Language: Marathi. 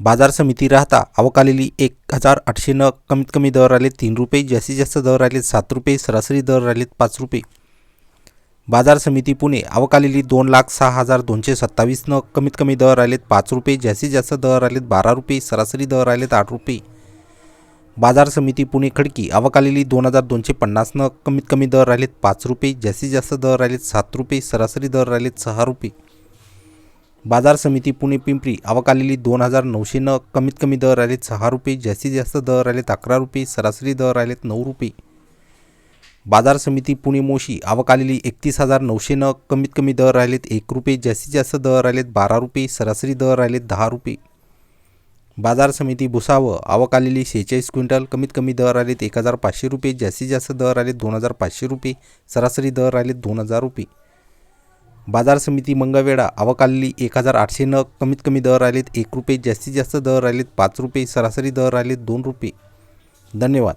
बाजार समिती राहता अवकालेली एक हजार आठशे न कमीत कमी दर आले तीन रुपये जास्तीत जास्त दर आले सात रुपये सरासरी दर आले पाच रुपये. बाजार समिती पुणे अवकालेली दोन लाख सहा हजार दोनशे सत्तावीस न कमीत कमी दर आलेत पाच रुपये जास्तीत जास्त दर आलेत बारा रुपये सरासरी दर आलेत आठ रुपये. बाजार समिती पुणे खडकी अवकालेली दोन हजार दोनशे पन्नास न कमीत कमी दर आलेत पाच रुपये जास्तीत जास्त दर आलेत सात रुपये सरासरी दर आलेत सहा रुपये. बाजार समिती पुणे पिंपरी अवकालेली दोन हजार नऊशे न कमीत कमी दर आलेत सहा रुपये जास्तीत जास्त दर आलेत अकरा रुपये सरासरी दर आलेत नऊ रुपये. बाजार समिती पुणे मोशी अवकालेली एकतीस हजार नऊशे न कमीत कमी दर राहिलेत एक रुपये जास्तीत जास्त दर आलेत बारा रुपये सरासरी दर राहिलेत दहा रुपये. बाजार समिती भुसावळ अवकालेली सेहेचाळीस शेहेचाळीस क्विंटल कमीत कमी दर आलेत एक हजार पाचशे रुपये जास्तीत जास्त दर आलेत दोन हजार पाचशे रुपये सरासरी दर आलेत दोन हजार रुपये. बाजार समिती मंगळवेढा आवक एक हजार आठशे न कमीत कमी दर आलेत एक रुपये जास्तीत जास्त दर आलेत पाच रुपये सरासरी दर आलेत दोन रुपये. धन्यवाद.